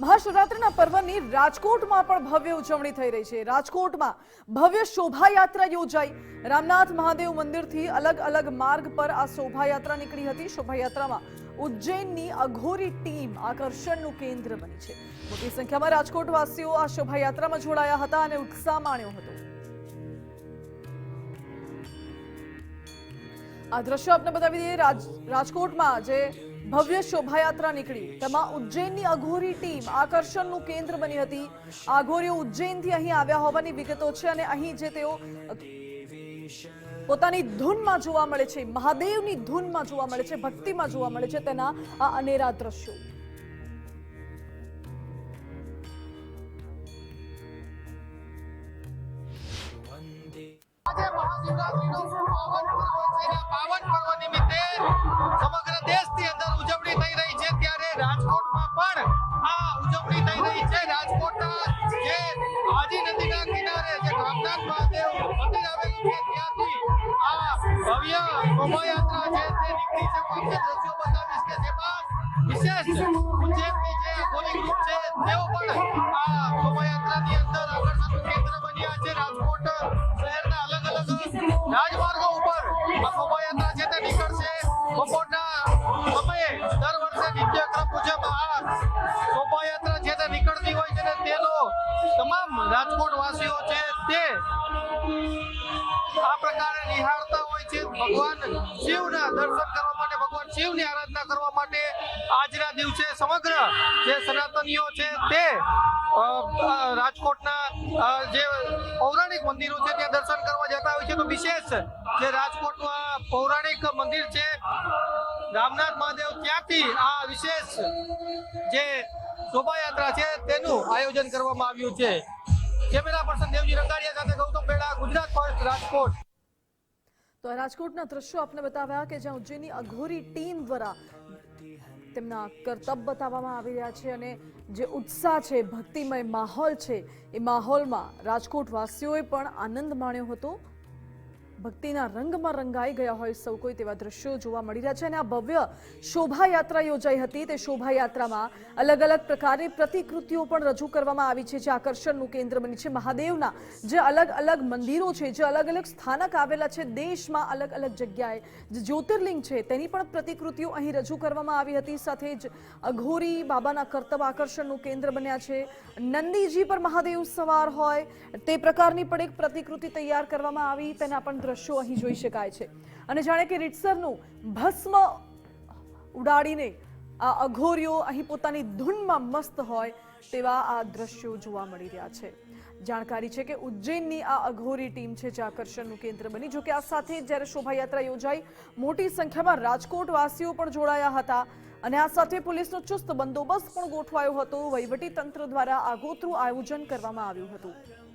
મહાશિવરાત્રિના પર્વની રાજકોટમાં પણ ભવ્ય ઉજવણી થઈ રહી છે. રાજકોટમાં ભવ્ય શોભાયાત્રા યોજાઈ. રામનાથ મહાદેવ મંદિરથી અલગ અલગ માર્ગ પર આ શોભાયાત્રા નીકળી હતી. શોભાયાત્રામાં ઉજ્જૈનની અઘોરી ટીમ આકર્ષણનું કેન્દ્ર બની છે. મોટી સંખ્યામાં રાજકોટવાસીઓ આ શોભાયાત્રામાં જોડાયા હતા અને ઉત્સાહ માણ્યો હતો. આ દ્રશ્યો આપને બતાવી દઈએ, રાજ- રાજકોટમાં જે ભવ્ય શોભાયાત્રા નીકળી. તેમાં ઉજ્જૈનની અઘોરી ટીમ આકર્ષણનું કેન્દ્ર બની હતી. આઘોરીઓ ઉજ્જૈનથી અહીં આવ્યા હોવાની વિગતો છે અને અહીં જે તેઓ પોતાની ધૂનમાં જોવા મળે છે, મહાદેવની ધૂનમાં જોવા મળે છે, ભક્તિમાં જોવા મળે છે, તેના આ અનેરા દ્રશ્યો. પાવન પર્વ નિમિત્તે સમગ્ર દેશની અંદર ઉજવણી થઈ રહી છે ત્યારે રાજકોટમાં પણ આ ઉજવણી થઈ રહી છે રાજકોટના જે આજી નદીના કિનારે જે રામનાથ મહાદેવ મંદિર આવેલું છે ત્યાંથી આ ભવ્ય શોભાયાત્રા છે તે છે હું બતાવીશ કે જેમાં વિશેષ તમામ રાજકોટ વાસીઓ છે તે આ પ્રકારે નિહાળતા હોય છે. ભગવાન શિવના દર્શન કરવા માટે, ભગવાન શિવની આરાધના કરવા માટે આજના દિવસે સમગ્ર જે સનાતનીઓ છે તે રાજકોટના જે પૌરાણિક મંદિરો છે ત્યાં દર્શન કરવા જતા હોય છે. તો વિશેષ જે રાજકોટમાં પૌરાણિક મંદિર છે, રામનાથ મહાદેવ ત્યાંથી આ વિશેષ જે શોભાયાત્રા છે, તેનું આયોજન કરવામાં આવ્યું છે. કેમેરા પર્સન દેવજી રંગાડિયા સાથે ગૌતમ બેડા ગુજરાત ફર્સ્ટ રાજકોટ. તો રાજકોટના દ્રશ્યો આપને બતાવ્યા કે જ્યાં ઉજ્જૈનની અઘોરી ટીમ દ્વારા તેમના કરતબ બતાવવામાં આવી રહ્યા છે અને જે ઉત્સાહ છે, ભક્તિમય માહોલ છે, એ માહોલમાં રાજકોટ વાસીઓએ પણ આનંદ માણ્યો હતો. ભક્તિના રંગમાં રંગાઈ ગયા હોય સૌ કોઈ તેવા દ્રશ્યો જોવા મળી રહ્યા છે અને આ ભવ્ય શોભાયાત્રા યોજાઈ હતી. તે શોભાયાત્રામાં અલગ અલગ પ્રકારની પ્રતિકૃતિઓ પણ રજૂ કરવામાં આવી છે. જે આકર્ષણનું કેન્દ્ર બની છે મહાદેવના. જે અલગ અલગ મંદિરો છે, જે અલગ અલગ સ્થાનક આવેલા છે દેશમાં અલગ અલગ જગ્યાએ. જે જ્યોતિર્લિંગ છે, તેની પણ પ્રતિકૃતિઓ અહીં રજૂ કરવામાં આવી હતી. સાથે જ અઘોરી બાબાના કર્તવ્ય આકર્ષણનું કેન્દ્ર બન્યા છે. નંદીજી પર મહાદેવ સવાર હોય, તે પ્રકારની પણ એક પ્રતિકૃતિ તૈયાર કરવામાં આવી. તેના પણ દ્રશ્યો અહીં જોઈ શકાય છે. અને જાણે કે રીતસરનું ભસ્મ ઉડાડીને આ અઘોરીઓ અહીં પોતાની ધૂનમાં મસ્ત હોય તેવા આ દ્રશ્યો જોવા મળી રહ્યા છે. જાણકારી છે કે ઉજ્જૈનની આ અઘોરી ટીમ છે જે આકર્ષણનું કેન્દ્ર બની, જોકે આ સાથે જ્યારે શોભાયાત્રા યોજાઈ, મોટી સંખ્યામાં રાજકોટવાસીઓ પણ જોડાયા હતા. અને આ સાથે પોલીસનો ચુસ્ત બંદોબસ્ત પણ ગોઠવાયો હતો. વહીવટી તંત્ર દ્વારા આગોતરું આયોજન કરવામાં આવ્યું હતું.